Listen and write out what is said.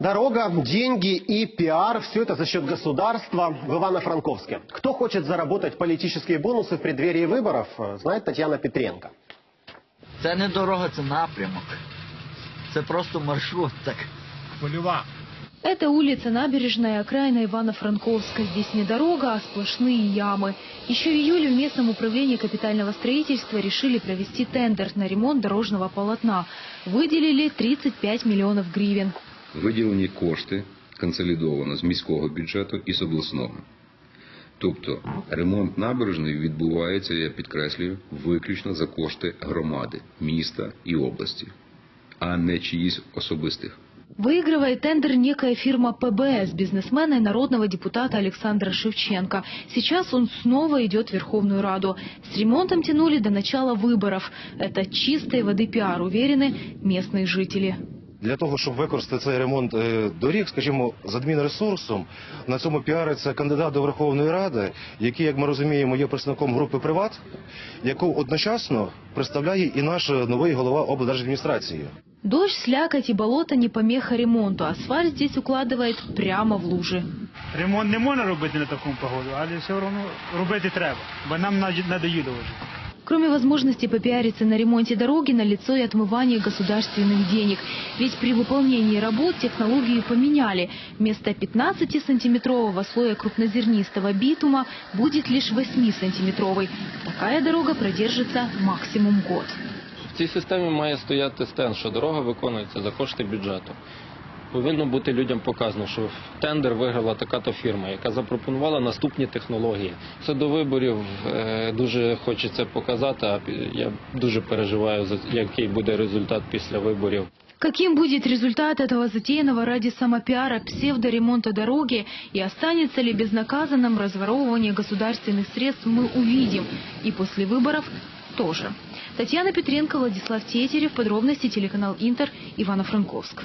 Дорога, деньги и пиар – все это за счет государства в Ивано-Франковске. Кто хочет заработать политические бонусы в преддверии выборов, знает Татьяна Петренко. Це не дорога, це напрямок. Це просто маршрут. Так. Польова. Это улица Набережная, окраина Ивано-Франковска. Здесь не дорога, а сплошные ямы. Еще в июле в местном управлении капитального строительства решили провести тендер на ремонт дорожного полотна. Выделили 35 миллионов гривен Виділені кошти консолідовано з міського бюджету і з обласного. Тобто ремонт набережної відбувається, я підкреслюю, виключно за кошти громади, міста і області, а не чиїсь особистих. Выигрывает тендер некая фирма ПБС, бизнесмена и народного депутата Александра Шевченко. Сейчас он снова идет в Верховную Раду. С ремонтом тянули до начала выборов. Это чистой воды пиар, уверены местные жители. Для того, щоб використати цей ремонт е, доріг, скажімо, з адмінресурсом, на цьому піариться кандидат до Верховної Ради, який, як ми розуміємо, є представником групи «Приват», яку одночасно представляє і наш новий голова облдержадміністрації. Дождь, слякоть и болото не помеха ремонту. Асфальт здесь укладывает прямо в лужи. Ремонт не можна робити на такому погоду, але все одно робити треба, бо нам надоїло вже. Кроме возможности попиариться на ремонте дороги, налицо и отмывание государственных денег. Ведь при выполнении работ технологию поменяли. Вместо 15-сантиметрового слоя крупнозернистого битума будет лишь 8-сантиметровый. Такая дорога продержится максимум год. В цій системі має стояти стенд, що дорога виконується за кошти бюджету. Повинно бути людям показано, що тендер виграла така-то фірма, яка запропонувала наступні технології. Це до виборів е, дуже хочеться показати, а пі- я дуже переживаю, за який буде результат після виборів. Каким будет результат этого затеянного ради самопиара псевдоремонта дороги и останется ли безнаказанным разворовывание государственных средств, мы увидим. И после выборов тоже. Татьяна Петренко, Владислав Тетерев. Подробности телеканал Интер, Ивано-Франковск.